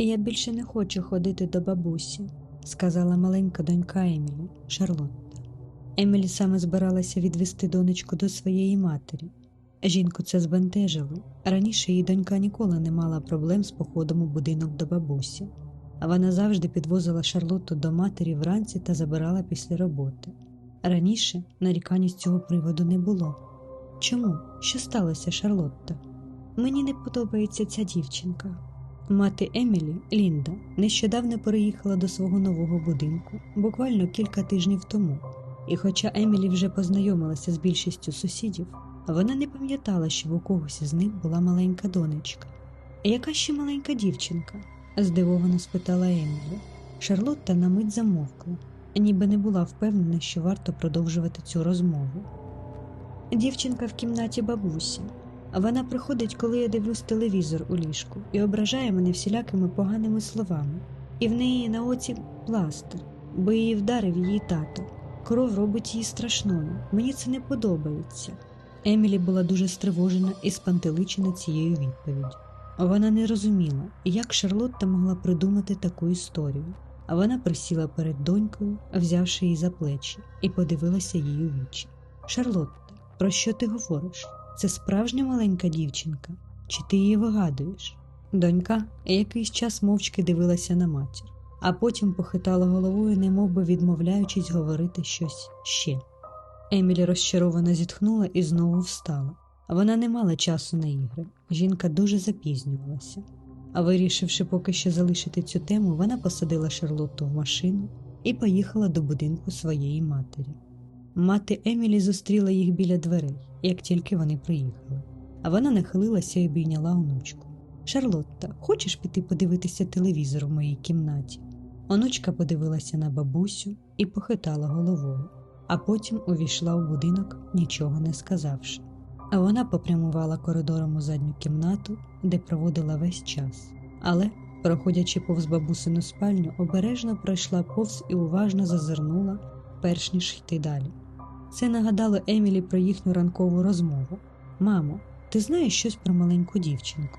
Я більше не хочу ходити до бабусі, сказала маленька донька Емілі, Шарлотта. Емілі саме збиралася відвести донечку до своєї матері. Жінку це збентежило. Раніше її донька ніколи не мала проблем з походом у будинок до бабусі, а вона завжди підвозила Шарлотту до матері вранці та забирала після роботи. Раніше нарікань з цього приводу не було. Чому? Що сталося, Шарлотта? Мені не подобається ця дівчинка. Мати Емілі, Лінда, нещодавно переїхала до свого нового будинку, буквально кілька тижнів тому. І хоча Емілі вже познайомилася з більшістю сусідів, вона не пам'ятала, що у когось із них була маленька донечка. Яка ще маленька дівчинка? здивовано спитала Емілі. Шарлотта на мить замовкла, ніби не була впевнена, що варто продовжувати цю розмову. Дівчинка в кімнаті бабусі. Вона приходить, коли я дивлюсь телевізор у ліжку, і ображає мене всілякими поганими словами. І в неї на оці пластир, бо її вдарив її тато. Кров робить її страшною. Мені це не подобається. Емілі була дуже стривожена і спантеличена цією відповіддю. Вона не розуміла, як Шарлотта могла придумати таку історію. А вона присіла перед донькою, взявши її за плечі, і подивилася їй у вічі. Шарлотта, про що ти говориш? Це справжня маленька дівчинка, чи ти її вигадуєш? Донька якийсь час мовчки дивилася на матір, а потім похитала головою, немовби відмовляючись говорити щось ще. Емілі розчаровано зітхнула і знову встала. Вона не мала часу на ігри. Жінка дуже запізнювалася. А вирішивши поки що залишити цю тему, вона посадила Шарлотту в машину і поїхала до будинку своєї матері. Мати Емілі зустріла їх біля дверей, як тільки вони приїхали, а вона нахилилася і обійняла онучку. Шарлотта, хочеш піти подивитися телевізор в моїй кімнаті? Онучка подивилася на бабусю і похитала головою, а потім увійшла у будинок, нічого не сказавши. А вона попрямувала коридором у задню кімнату, де проводила весь час. Але, проходячи повз бабусину спальню, обережно пройшла повз і уважно зазирнула, перш ніж йти далі. Це нагадало Емілі про їхню ранкову розмову. Мамо, ти знаєш щось про маленьку дівчинку?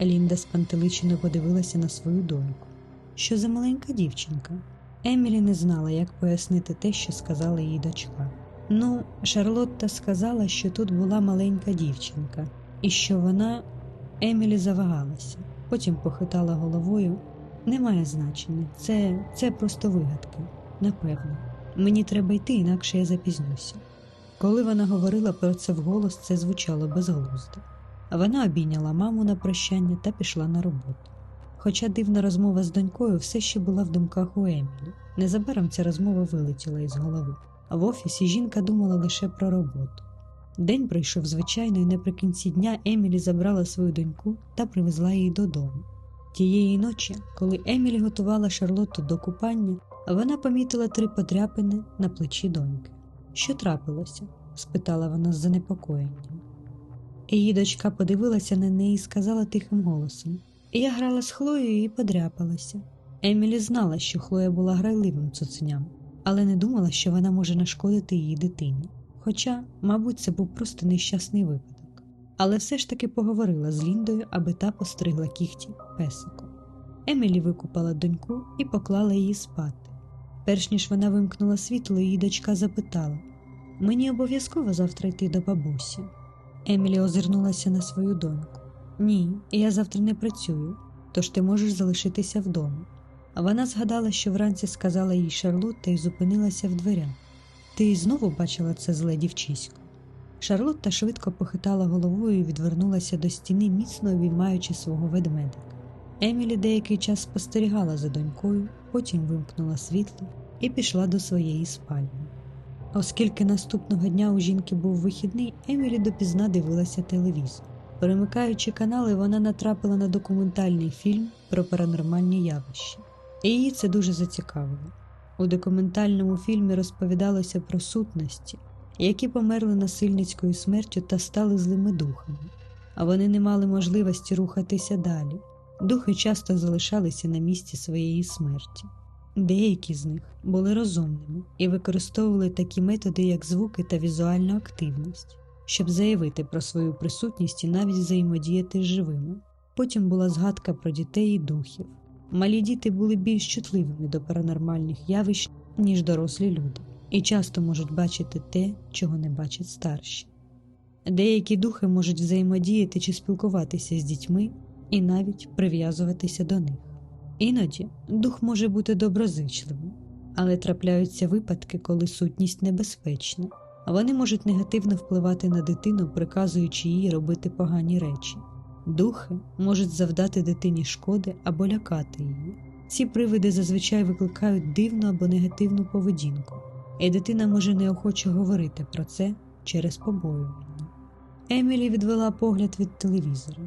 Лінда спантеличено подивилася на свою доньку. Що за маленька дівчинка? Емілі не знала, як пояснити те, що сказала їй дочка. Ну, Шарлотта сказала, що тут була маленька дівчинка, і що вона. Емілі завагалася, потім похитала головою. Немає значення, це, це просто вигадки, напевно. Мені треба йти, інакше я запізнюся. Коли вона говорила про це вголос, це звучало безглуздо. Вона обійняла маму на прощання та пішла на роботу. Хоча дивна розмова з донькою все ще була в думках у Емілі. Незабаром ця розмова вилетіла із голови, в офісі жінка думала лише про роботу. День пройшов звичайно, і наприкінці дня Емілі забрала свою доньку та привезла її додому. Тієї ночі, коли Емілі готувала Шарлотту до купання, вона помітила три подряпини на плечі доньки. Що трапилося? спитала вона з занепокоєнням. Її дочка подивилася на неї і сказала тихим голосом Я грала з Хлоєю і подряпалася. Емілі знала, що Хлоя була грайливим цуценям, але не думала, що вона може нашкодити її дитині. Хоча, мабуть, це був просто нещасний випадок. Але все ж таки поговорила з Ліндою, аби та постригла кіхті песику. Емілі викупала доньку і поклала її спати. Перш ніж вона вимкнула світло, її дочка запитала Мені обов'язково завтра йти до бабусі. Емілі озирнулася на свою доньку. Ні, я завтра не працюю, тож ти можеш залишитися вдома. Вона згадала, що вранці сказала їй Шарлотта і зупинилася в дверях. Ти знову бачила це зле дівчисько. Шарлотта швидко похитала головою і відвернулася до стіни, міцно обіймаючи свого ведмедика. Емілі деякий час спостерігала за донькою, потім вимкнула світло і пішла до своєї спальні. Оскільки наступного дня у жінки був вихідний, Емілі допізна дивилася телевізор. Перемикаючи канали, вона натрапила на документальний фільм про паранормальні явища, і її це дуже зацікавило. У документальному фільмі розповідалося про сутності, які померли насильницькою смертю та стали злими духами, а вони не мали можливості рухатися далі. Духи часто залишалися на місці своєї смерті. Деякі з них були розумними і використовували такі методи, як звуки та візуальна активність, щоб заявити про свою присутність і навіть взаємодіяти з живими. Потім була згадка про дітей і духів, малі діти були більш чутливими до паранормальних явищ, ніж дорослі люди, і часто можуть бачити те, чого не бачать старші. Деякі духи можуть взаємодіяти чи спілкуватися з дітьми і навіть прив'язуватися до них. Іноді дух може бути доброзичливим, але трапляються випадки, коли сутність небезпечна, а вони можуть негативно впливати на дитину, приказуючи їй робити погані речі. Духи можуть завдати дитині шкоди або лякати її. Ці привиди зазвичай викликають дивну або негативну поведінку, і дитина може неохоче говорити про це через побоювання. Емілі відвела погляд від телевізора,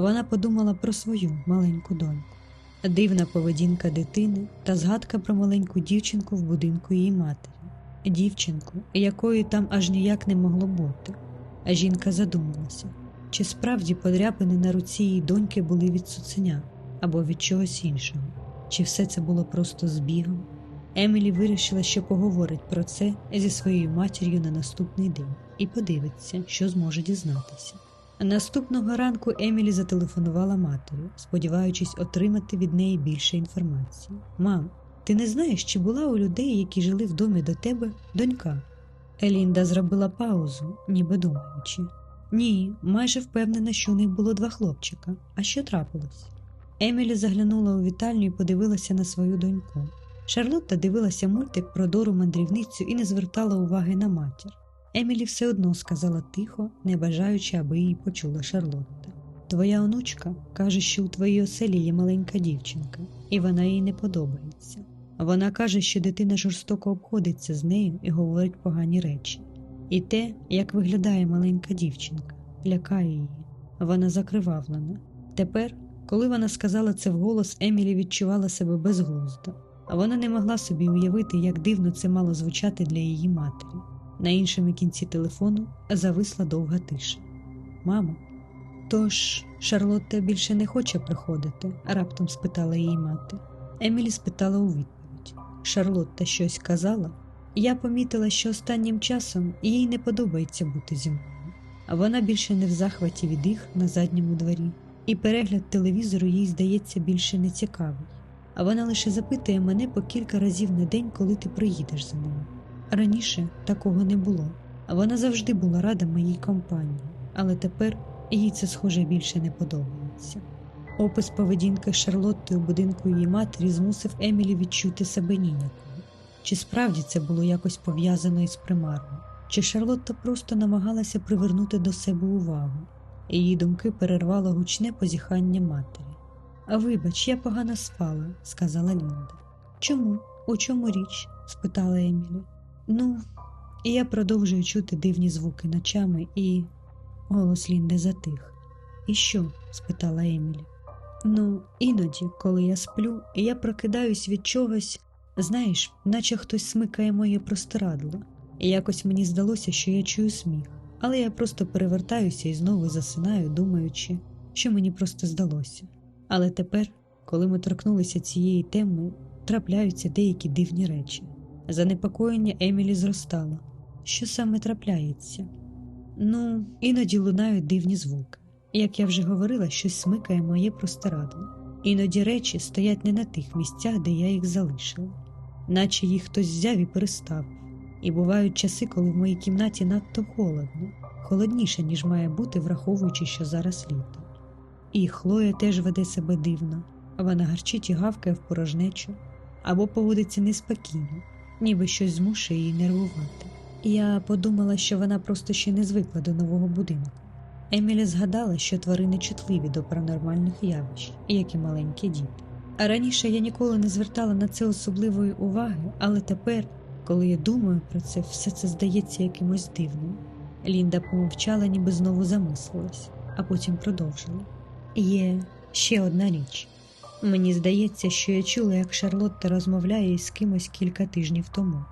вона подумала про свою маленьку доньку. Дивна поведінка дитини та згадка про маленьку дівчинку в будинку її матері, дівчинку, якої там аж ніяк не могло бути. А жінка задумалася, чи справді подряпини на руці її доньки були від цуценя або від чогось іншого, чи все це було просто збігом. Емілі вирішила, що поговорить про це зі своєю матір'ю на наступний день і подивиться, що зможе дізнатися. Наступного ранку Емілі зателефонувала матері, сподіваючись отримати від неї більше інформації. Мам, ти не знаєш, чи була у людей, які жили в домі до тебе, донька? Елінда зробила паузу, ніби думаючи. Ні, майже впевнена, що у них було два хлопчика. А що трапилось? Емілі заглянула у вітальню і подивилася на свою доньку. Шарлотта дивилася мультик про Дору мандрівницю і не звертала уваги на матір. Емілі все одно сказала тихо, не бажаючи, аби її почула Шарлотта. Твоя онучка каже, що у твоїй оселі є маленька дівчинка, і вона їй не подобається. Вона каже, що дитина жорстоко обходиться з нею і говорить погані речі. І те, як виглядає маленька дівчинка, лякає її. Вона закривавлена. Тепер, коли вона сказала це вголос, Емілі відчувала себе безглуздо, вона не могла собі уявити, як дивно це мало звучати для її матері. На іншому кінці телефону зависла довга тиша. Мамо, тож Шарлотта більше не хоче приходити? раптом спитала її мати. Емілі спитала у відповідь. Шарлотта щось казала. Я помітила, що останнім часом їй не подобається бути зі мною, вона більше не в захваті від їх на задньому дворі, і перегляд телевізору їй здається більше не цікавий. А вона лише запитує мене по кілька разів на день, коли ти приїдеш за нею. Раніше такого не було, вона завжди була рада моїй компанії, але тепер їй це схоже більше не подобається. Опис поведінки Шарлотти у будинку її матері змусив Емілі відчути себе нінякою. Чи справді це було якось пов'язано із примаром, чи Шарлотта просто намагалася привернути до себе увагу, її думки перервало гучне позіхання матері. А вибач, я погано спала, сказала Лінда. Чому? У чому річ? спитала Емілі. Ну, і я продовжую чути дивні звуки ночами, і голос Лінди затих. І що? спитала Емілі. Ну, іноді, коли я сплю, я прокидаюсь від чогось, знаєш, наче хтось смикає моє простирадло, і якось мені здалося, що я чую сміх, але я просто перевертаюся і знову засинаю, думаючи, що мені просто здалося. Але тепер, коли ми торкнулися цієї теми, трапляються деякі дивні речі. Занепокоєння Емілі зростало. Що саме трапляється? Ну, іноді лунають дивні звуки. Як я вже говорила, щось смикає моє простирадло. Іноді речі стоять не на тих місцях, де я їх залишила, наче їх хтось взяв і переставив. І бувають часи, коли в моїй кімнаті надто холодно, холодніше, ніж має бути, враховуючи, що зараз літо. І Хлоя теж веде себе дивно, вона гарчить і гавкає в порожнечу або поводиться неспокійно, ніби щось змушує її нервувати. Я подумала, що вона просто ще не звикла до нового будинку. Емілі згадала, що тварини чутливі до паранормальних явищ, як і маленькі діти. А раніше я ніколи не звертала на це особливої уваги, але тепер, коли я думаю про це, все це здається якимось дивним. Лінда помовчала, ніби знову замислилась, а потім продовжила. Є ще одна річ. Мені здається, що я чула, як Шарлотта розмовляє із кимось кілька тижнів тому.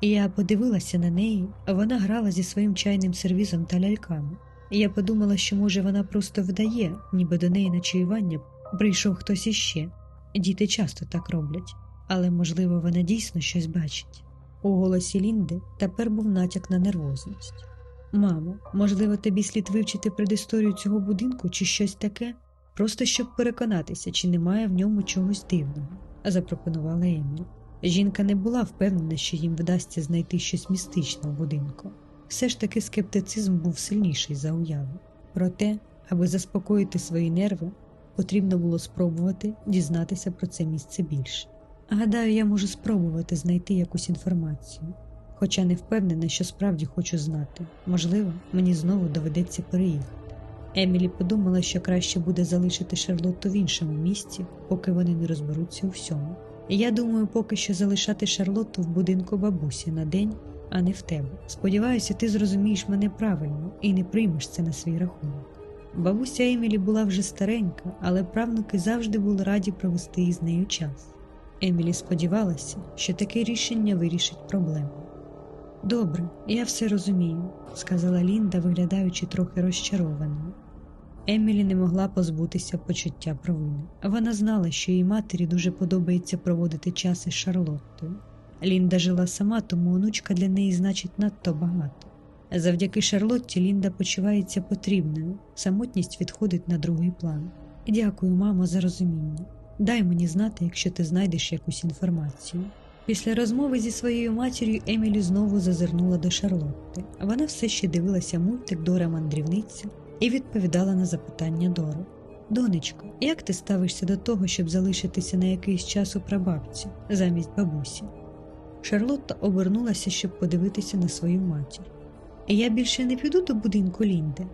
Я подивилася на неї, вона грала зі своїм чайним сервізом та ляльками. Я подумала, що, може, вона просто вдає, ніби до неї на чаювання прийшов хтось іще. Діти часто так роблять, але, можливо, вона дійсно щось бачить. У голосі Лінди тепер був натяк на нервозність. Мамо, можливо, тобі слід вивчити предісторію цього будинку чи щось таке? Просто щоб переконатися, чи немає в ньому чогось дивного, запропонувала Емілі. Жінка не була впевнена, що їм вдасться знайти щось містичне в будинку. Все ж таки скептицизм був сильніший за уяву. Проте, аби заспокоїти свої нерви, потрібно було спробувати дізнатися про це місце більше. Гадаю, я можу спробувати знайти якусь інформацію, хоча не впевнена, що справді хочу знати. Можливо, мені знову доведеться переїхати. Емілі подумала, що краще буде залишити Шарлотту в іншому місці, поки вони не розберуться у всьому. Я думаю, поки що залишати Шарлотту в будинку бабусі на день, а не в тебе. Сподіваюся, ти зрозумієш мене правильно і не приймеш це на свій рахунок. Бабуся Емілі була вже старенька, але правнуки завжди були раді провести із нею час. Емілі сподівалася, що таке рішення вирішить проблему. Добре, я все розумію, сказала Лінда, виглядаючи трохи розчарованою. Емілі не могла позбутися почуття провини. Вона знала, що їй матері дуже подобається проводити час із Шарлоттою. Лінда жила сама, тому онучка для неї значить надто багато. Завдяки Шарлотті Лінда почувається потрібною, самотність відходить на другий план. Дякую, мамо, за розуміння. Дай мені знати, якщо ти знайдеш якусь інформацію. Після розмови зі своєю матір'ю Емілі знову зазирнула до Шарлотти. Вона все ще дивилася мультик Дора мандрівниця і відповідала на запитання Дору. Донечко, як ти ставишся до того, щоб залишитися на якийсь час у прабабці замість бабусі? Шарлотта обернулася, щоб подивитися на свою матір. Я більше не піду до будинку Лінди?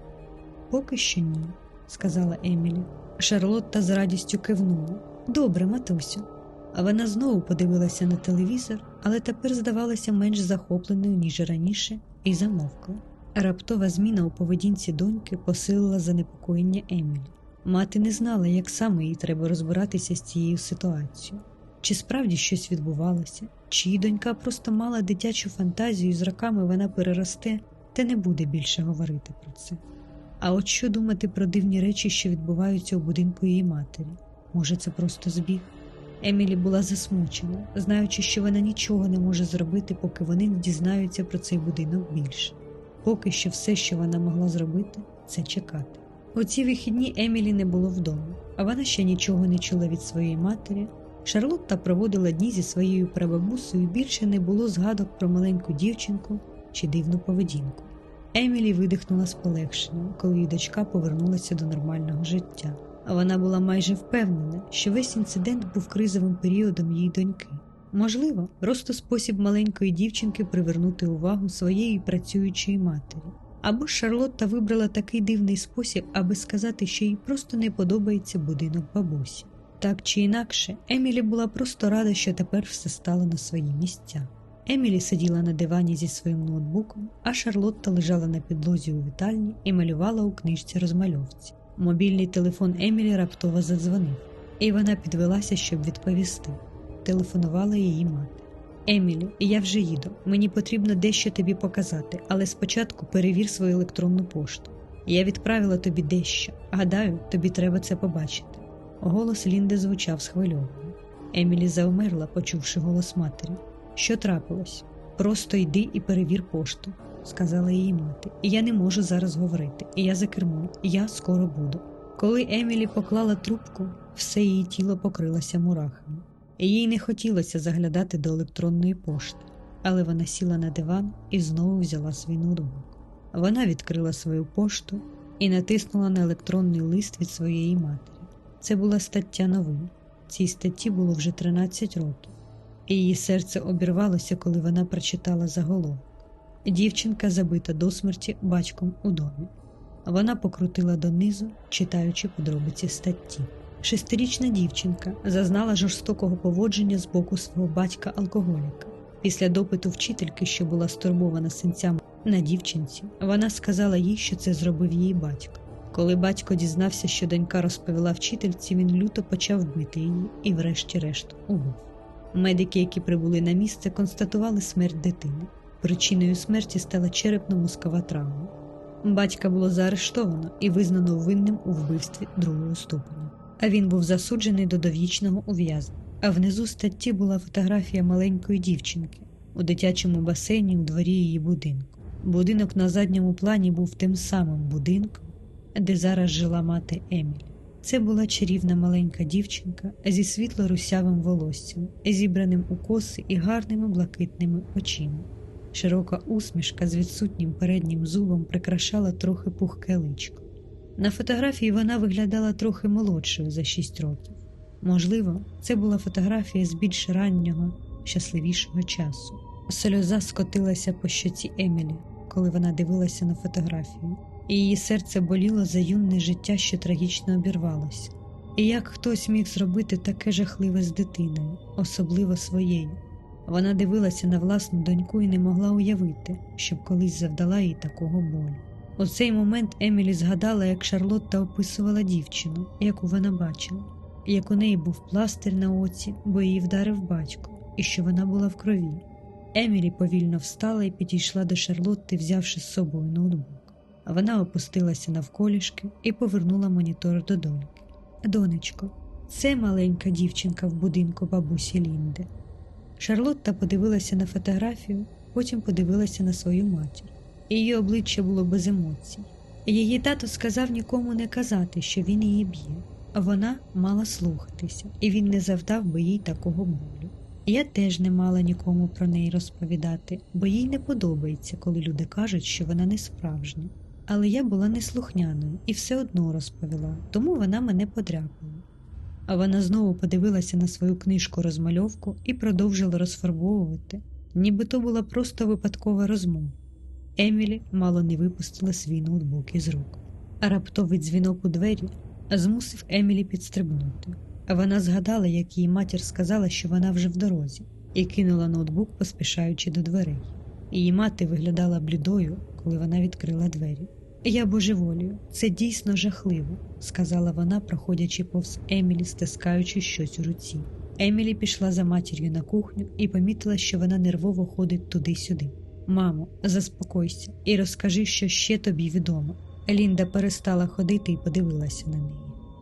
Поки що ні, сказала Емілі. Шарлотта з радістю кивнула. Добре, матусю. А вона знову подивилася на телевізор, але тепер здавалася менш захопленою, ніж раніше, і замовкла. Раптова зміна у поведінці доньки посилила занепокоєння Емілі. Мати не знала, як саме їй треба розбиратися з цією ситуацією. Чи справді щось відбувалося, чи її донька просто мала дитячу фантазію, з роками вона переросте та не буде більше говорити про це. А от що думати про дивні речі, що відбуваються у будинку її матері? Може, це просто збіг? Емілі була засмучена, знаючи, що вона нічого не може зробити, поки вони не дізнаються про цей будинок більше. Поки що все, що вона могла зробити, це чекати. У ці вихідні Емілі не було вдома, а вона ще нічого не чула від своєї матері. Шарлотта проводила дні зі своєю прабабусею більше не було згадок про маленьку дівчинку чи дивну поведінку. Емілі видихнула з полегшенням, коли її дочка повернулася до нормального життя. А вона була майже впевнена, що весь інцидент був кризовим періодом її доньки. Можливо, просто спосіб маленької дівчинки привернути увагу своєї працюючої матері. Або Шарлотта вибрала такий дивний спосіб, аби сказати, що їй просто не подобається будинок бабусі. Так чи інакше, Емілі була просто рада, що тепер все стало на свої місця. Емілі сиділа на дивані зі своїм ноутбуком, а Шарлотта лежала на підлозі у вітальні і малювала у книжці розмальовці. Мобільний телефон Емілі раптово задзвонив, і вона підвелася, щоб відповісти. Телефонувала її мати. Емілі, я вже їду. Мені потрібно дещо тобі показати, але спочатку перевір свою електронну пошту. Я відправила тобі дещо. Гадаю, тобі треба це побачити. Голос Лінди звучав схвильовано. Емілі завмерла, почувши голос матері. Що трапилось? Просто йди і перевір пошту, сказала її мати. Я не можу зараз говорити. Я за кермом, я скоро буду. Коли Емілі поклала трубку, все її тіло покрилося мурахами. Їй не хотілося заглядати до електронної пошти, але вона сіла на диван і знову взяла свій ноутбук. Вона відкрила свою пошту і натиснула на електронний лист від своєї матері. Це була стаття новин. Цій статті було вже 13 років, її серце обірвалося, коли вона прочитала заголовок. Дівчинка забита до смерті батьком у домі. Вона покрутила донизу, читаючи подробиці статті. Шестирічна дівчинка зазнала жорстокого поводження з боку свого батька-алкоголіка. Після допиту вчительки, що була стурбована синцями на дівчинці, вона сказала їй, що це зробив її батько. Коли батько дізнався, що донька розповіла вчительці, він люто почав бити її і, врешті-решт, убив. Медики, які прибули на місце, констатували смерть дитини. Причиною смерті стала черепно-мозкова травма. Батька було заарештовано і визнано винним у вбивстві другого ступеня. А він був засуджений до довічного ув'язнення. А внизу статті була фотографія маленької дівчинки у дитячому басейні у дворі її будинку. Будинок на задньому плані був тим самим будинком, де зараз жила мати Емілі. Це була чарівна маленька дівчинка зі світло-русявим волоссям, зібраним у коси і гарними блакитними очима. Широка усмішка з відсутнім переднім зубом прикрашала трохи пухке личко. На фотографії вона виглядала трохи молодшою за шість років. Можливо, це була фотографія з більш раннього, щасливішого часу. Сльоза скотилася по щоці Емілі, коли вона дивилася на фотографію, і її серце боліло за юне життя, що трагічно обірвалося. І як хтось міг зробити таке жахливе з дитиною, особливо своєю. Вона дивилася на власну доньку і не могла уявити, щоб колись завдала їй такого болю. У цей момент Емілі згадала, як Шарлотта описувала дівчину, яку вона бачила, як у неї був пластир на оці, бо її вдарив батько, і що вона була в крові. Емілі повільно встала і підійшла до Шарлотти, взявши з собою ноутбук. Вона опустилася навколішки і повернула монітор до доньки. Донечко, це маленька дівчинка в будинку бабусі Лінди. Шарлотта подивилася на фотографію, потім подивилася на свою матір. Її обличчя було без емоцій. Її тато сказав нікому не казати, що він її б'є, вона мала слухатися, і він не завдав би їй такого болю. Я теж не мала нікому про неї розповідати, бо їй не подобається, коли люди кажуть, що вона не справжня. Але я була неслухняною і все одно розповіла, тому вона мене подряпала. А вона знову подивилася на свою книжку розмальовку і продовжила розфарбовувати, ніби то була просто випадкова розмова. Емілі мало не випустила свій ноутбук із рук, раптовий дзвінок у двері змусив Емілі підстрибнути. Вона згадала, як її матір сказала, що вона вже в дорозі, і кинула ноутбук, поспішаючи до дверей. Її мати виглядала блідою, коли вона відкрила двері. Я божеволію, це дійсно жахливо, сказала вона, проходячи повз Емілі, стискаючи щось у руці. Емілі пішла за матір'ю на кухню і помітила, що вона нервово ходить туди-сюди. Мамо, заспокойся і розкажи, що ще тобі відомо. Лінда перестала ходити і подивилася на неї.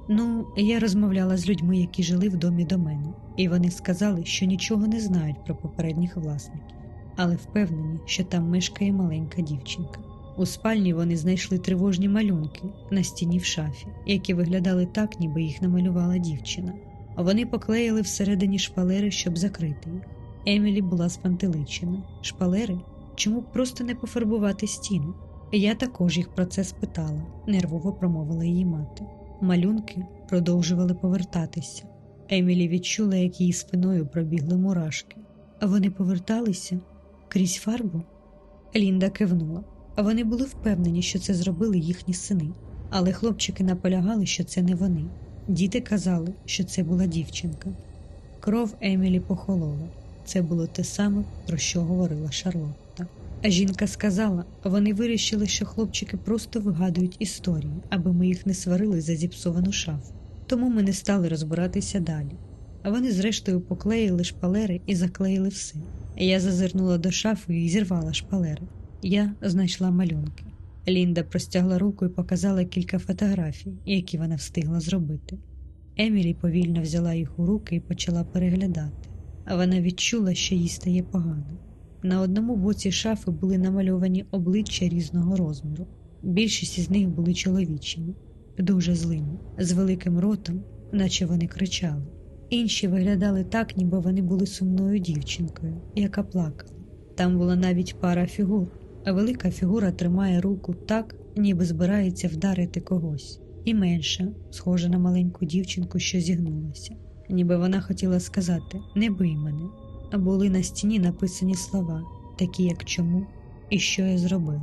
Ну, я розмовляла з людьми, які жили в домі до мене, і вони сказали, що нічого не знають про попередніх власників, але впевнені, що там мешкає маленька дівчинка. У спальні вони знайшли тривожні малюнки на стіні в шафі, які виглядали так, ніби їх намалювала дівчина. Вони поклеїли всередині шпалери, щоб закрити їх. Емілі була спантеличена. Шпалери? Чому б просто не пофарбувати стіну? Я також їх про це спитала, нервово промовила її мати. Малюнки продовжували повертатися. Емілі відчула, як її спиною пробігли мурашки. Вони поверталися крізь фарбу? Лінда кивнула. Вони були впевнені, що це зробили їхні сини, але хлопчики наполягали, що це не вони. Діти казали, що це була дівчинка. Кров Емілі похолола. Це було те саме, про що говорила Шарлотта. Жінка сказала, вони вирішили, що хлопчики просто вигадують історії, аби ми їх не сварили за зіпсовану шафу. Тому ми не стали розбиратися далі. Вони, зрештою, поклеїли шпалери і заклеїли все. Я зазирнула до шафи і зірвала шпалери. Я знайшла малюнки. Лінда простягла руку і показала кілька фотографій, які вона встигла зробити. Емілі повільно взяла їх у руки і почала переглядати, вона відчула, що їй стає погано. На одному боці шафи були намальовані обличчя різного розміру. Більшість із них були чоловічими, дуже злими, з великим ротом, наче вони кричали. Інші виглядали так, ніби вони були сумною дівчинкою, яка плакала. Там була навіть пара фігур, а велика фігура тримає руку так, ніби збирається вдарити когось, і менша, схожа на маленьку дівчинку, що зігнулася, ніби вона хотіла сказати Не бий мене. А були на стіні написані слова, такі як чому і що я зробила.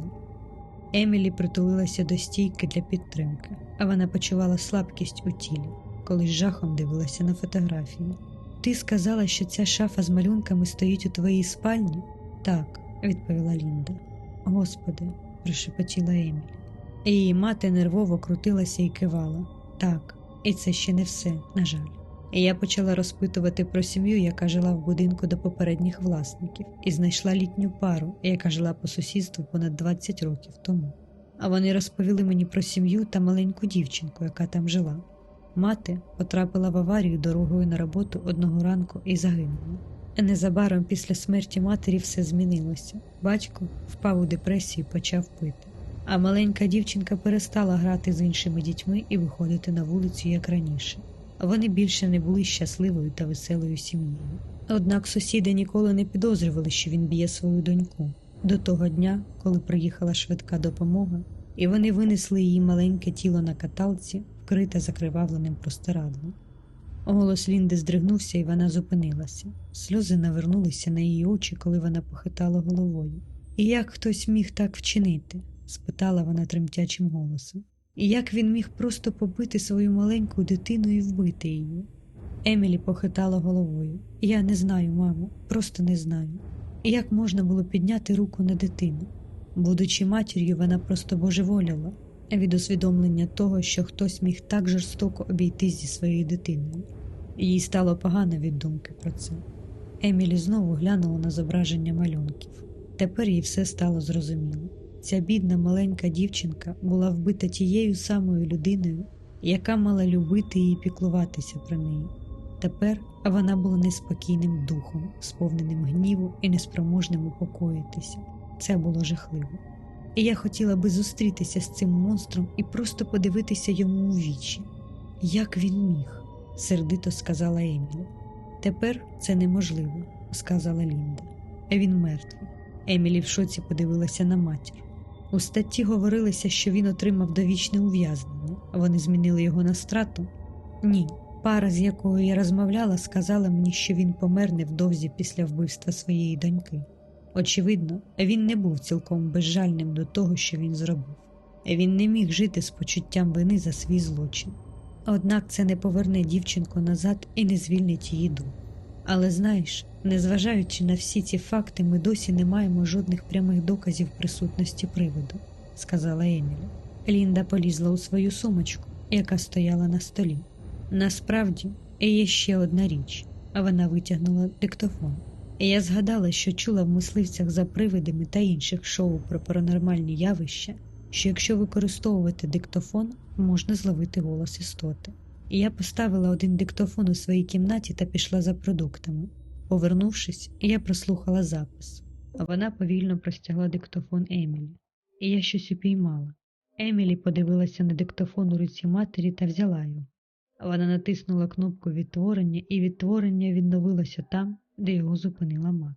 Емілі притулилася до стійки для підтримки, а вона почувала слабкість у тілі, коли з жахом дивилася на фотографії. Ти сказала, що ця шафа з малюнками стоїть у твоїй спальні? Так, відповіла Лінда. Господи, прошепотіла Емілі. Її мати нервово крутилася і кивала. Так, і це ще не все, на жаль. Я почала розпитувати про сім'ю, яка жила в будинку до попередніх власників, і знайшла літню пару, яка жила по сусідству понад 20 років тому. А вони розповіли мені про сім'ю та маленьку дівчинку, яка там жила. Мати потрапила в аварію дорогою на роботу одного ранку і загинула. Незабаром після смерті матері все змінилося. Батько впав у депресію і почав пити. А маленька дівчинка перестала грати з іншими дітьми і виходити на вулицю, як раніше. Вони більше не були щасливою та веселою сім'єю. Однак сусіди ніколи не підозрювали, що він б'є свою доньку до того дня, коли приїхала швидка допомога, і вони винесли її маленьке тіло на каталці, вкрите закривавленим простирадлом. Голос Лінди здригнувся, і вона зупинилася. Сльози навернулися на її очі, коли вона похитала головою. І як хтось міг так вчинити? спитала вона тремтячим голосом. І як він міг просто побити свою маленьку дитину і вбити її? Емілі похитала головою. Я не знаю, мамо, просто не знаю. Як можна було підняти руку на дитину? Будучи матір'ю, вона просто божеволіла від усвідомлення того, що хтось міг так жорстоко обійтись зі своєю дитиною. Їй стало погано від думки про це. Емілі знову глянула на зображення малюнків. Тепер їй все стало зрозуміло. Ця бідна маленька дівчинка була вбита тією самою людиною, яка мала любити і піклуватися про неї. Тепер вона була неспокійним духом, сповненим гніву і неспроможним упокоїтися. Це було жахливо. І я хотіла би зустрітися з цим монстром і просто подивитися йому у вічі. Як він міг, сердито сказала Емілі. Тепер це неможливо, сказала Лінда. Він мертвий. Емілі в шоці подивилася на матір. У статті говорилося, що він отримав довічне ув'язнення. Вони змінили його на страту? Ні. Пара, з якою я розмовляла, сказала мені, що він помер невдовзі після вбивства своєї доньки. Очевидно, він не був цілком безжальним до того, що він зробив. Він не міг жити з почуттям вини за свій злочин. Однак це не поверне дівчинку назад і не звільнить її дух. Але знаєш, незважаючи на всі ці факти, ми досі не маємо жодних прямих доказів присутності приводу, сказала Емілі. Лінда полізла у свою сумочку, яка стояла на столі. Насправді, є ще одна річ, а вона витягнула диктофон. Я згадала, що чула в мисливцях за привидами та інших шоу про паранормальні явища, що якщо використовувати диктофон, можна зловити голос істоти. Я поставила один диктофон у своїй кімнаті та пішла за продуктами. Повернувшись, я прослухала запис, вона повільно простягла диктофон Емілі, і я щось упіймала. Емілі подивилася на диктофон у руці матері та взяла його. Вона натиснула кнопку відтворення, і відтворення відновилося там, де його зупинила мати.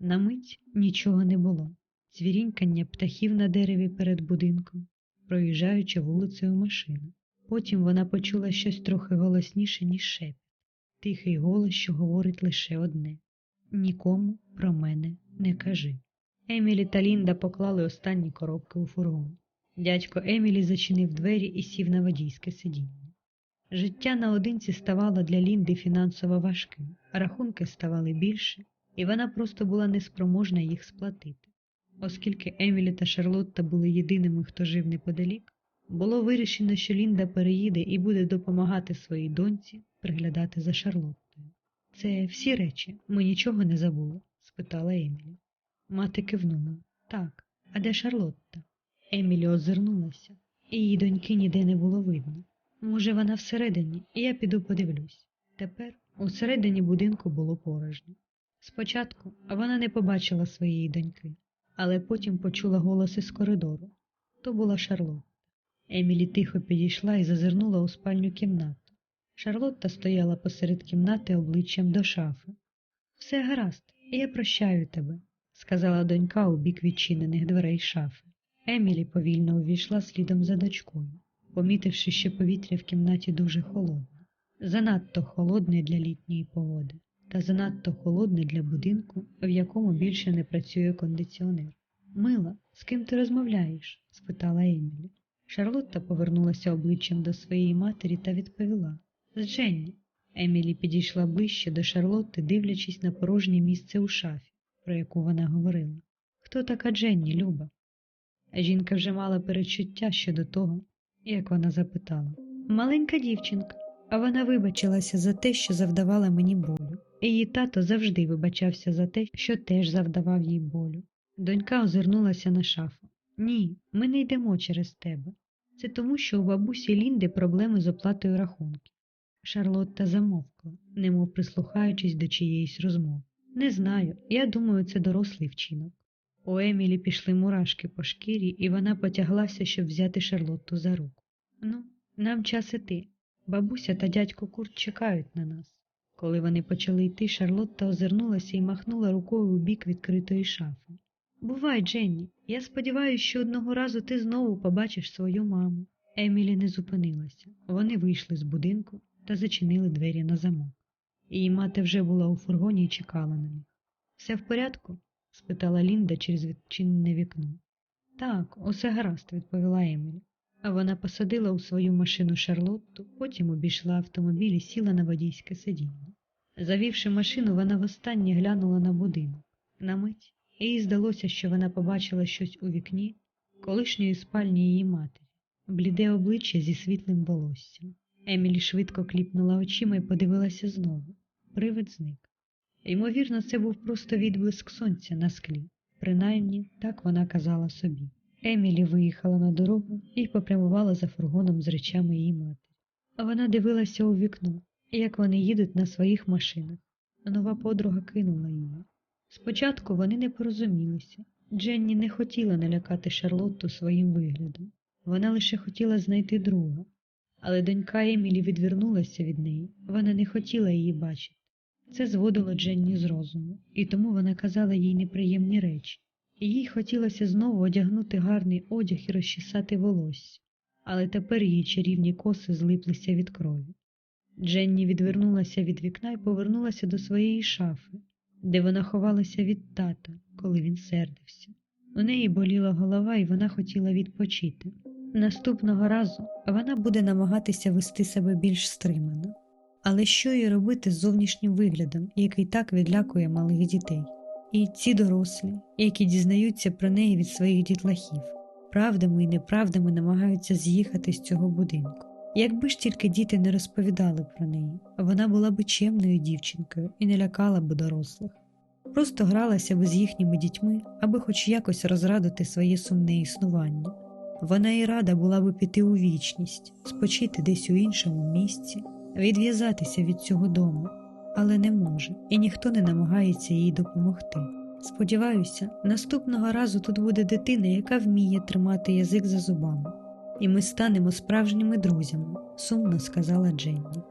На мить нічого не було, цвірінькання птахів на дереві перед будинком, проїжджаючи вулицею машину. Потім вона почула щось трохи голосніше, ніж шепіт, тихий голос, що говорить лише одне нікому про мене не кажи. Емілі та Лінда поклали останні коробки у фургон. Дядько Емілі зачинив двері і сів на водійське сидіння. Життя наодинці ставало для Лінди фінансово важким, рахунки ставали більше, і вона просто була неспроможна їх сплатити. Оскільки Емілі та Шарлотта були єдиними, хто жив неподалік, було вирішено, що Лінда переїде і буде допомагати своїй доньці приглядати за Шарлоттою. Це всі речі, ми нічого не забули? спитала Емілі. Мати кивнула. Так, а де Шарлотта? Емілі озирнулася, її доньки ніде не було видно. Може, вона всередині, і я піду подивлюсь. Тепер усередині будинку було порожньо. Спочатку вона не побачила своєї доньки, але потім почула голос із коридору. То була Шарлотта. Емілі тихо підійшла і зазирнула у спальню кімнату. Шарлотта стояла посеред кімнати обличчям до шафи. Все гаразд, я прощаю тебе, сказала донька у бік відчинених дверей шафи. Емілі повільно увійшла слідом за дочкою, помітивши, що повітря в кімнаті дуже холодне, занадто холодне для літньої погоди, та занадто холодне для будинку, в якому більше не працює кондиціонер. Мила, з ким ти розмовляєш? спитала Емілі. Шарлотта повернулася обличчям до своєї матері та відповіла з Дженні. Емілі підійшла ближче до Шарлотти, дивлячись на порожнє місце у шафі, про яку вона говорила. Хто така Дженні, Люба? Жінка вже мала перечуття щодо того, як вона запитала. Маленька дівчинка, а вона вибачилася за те, що завдавала мені болю. Її тато завжди вибачався за те, що теж завдавав їй болю. Донька озирнулася на шафу. Ні, ми не йдемо через тебе. Це тому, що у бабусі Лінди проблеми з оплатою рахунків. Шарлотта замовкла, немов прислухаючись до чиєїсь розмови. Не знаю, я думаю, це дорослий вчинок. У Емілі пішли мурашки по шкірі, і вона потяглася, щоб взяти Шарлотту за руку. Ну, нам час іти. Бабуся та дядько Курт чекають на нас. Коли вони почали йти, Шарлотта озирнулася і махнула рукою у бік відкритої шафи. Бувай, Дженні, я сподіваюся, що одного разу ти знову побачиш свою маму. Емілі не зупинилася. Вони вийшли з будинку та зачинили двері на замок. Її мати вже була у фургоні і чекала на них. Все в порядку? спитала Лінда через відчинене вікно. Так, усе гаразд, відповіла Емілі. А вона посадила у свою машину Шарлотту, потім обійшла автомобіль і сіла на водійське сидіння. Завівши машину, вона востаннє глянула на будинок. На мить їй здалося, що вона побачила щось у вікні колишньої спальні її матері, бліде обличчя зі світлим волоссям. Емілі швидко кліпнула очима і подивилася знову. Привид зник. Ймовірно, це був просто відблиск сонця на склі. Принаймні, так вона казала собі. Емілі виїхала на дорогу і попрямувала за фургоном з речами її матері. Вона дивилася у вікно, як вони їдуть на своїх машинах. Нова подруга кинула її. Спочатку вони не порозумілися. Дженні не хотіла налякати Шарлотту своїм виглядом. Вона лише хотіла знайти друга. Але донька Емілі відвернулася від неї, вона не хотіла її бачити. Це зводило Дженні з розуму, і тому вона казала їй неприємні речі. І їй хотілося знову одягнути гарний одяг і розчесати волосся, але тепер її чарівні коси злиплися від крові. Дженні відвернулася від вікна і повернулася до своєї шафи, де вона ховалася від тата, коли він сердився. У неї боліла голова, і вона хотіла відпочити. Наступного разу вона буде намагатися вести себе більш стримано. Але що їй робити з зовнішнім виглядом, який так відлякує малих дітей? І ці дорослі, які дізнаються про неї від своїх дітлахів, правдами і неправдами намагаються з'їхати з цього будинку. Якби ж тільки діти не розповідали про неї, вона була би чемною дівчинкою і не лякала б дорослих, просто гралася би з їхніми дітьми, аби хоч якось розрадити своє сумне існування. Вона і рада була би піти у вічність, спочити десь у іншому місці, відв'язатися від цього дому, але не може, і ніхто не намагається їй допомогти. Сподіваюся, наступного разу тут буде дитина, яка вміє тримати язик за зубами, і ми станемо справжніми друзями, сумно сказала Дженні.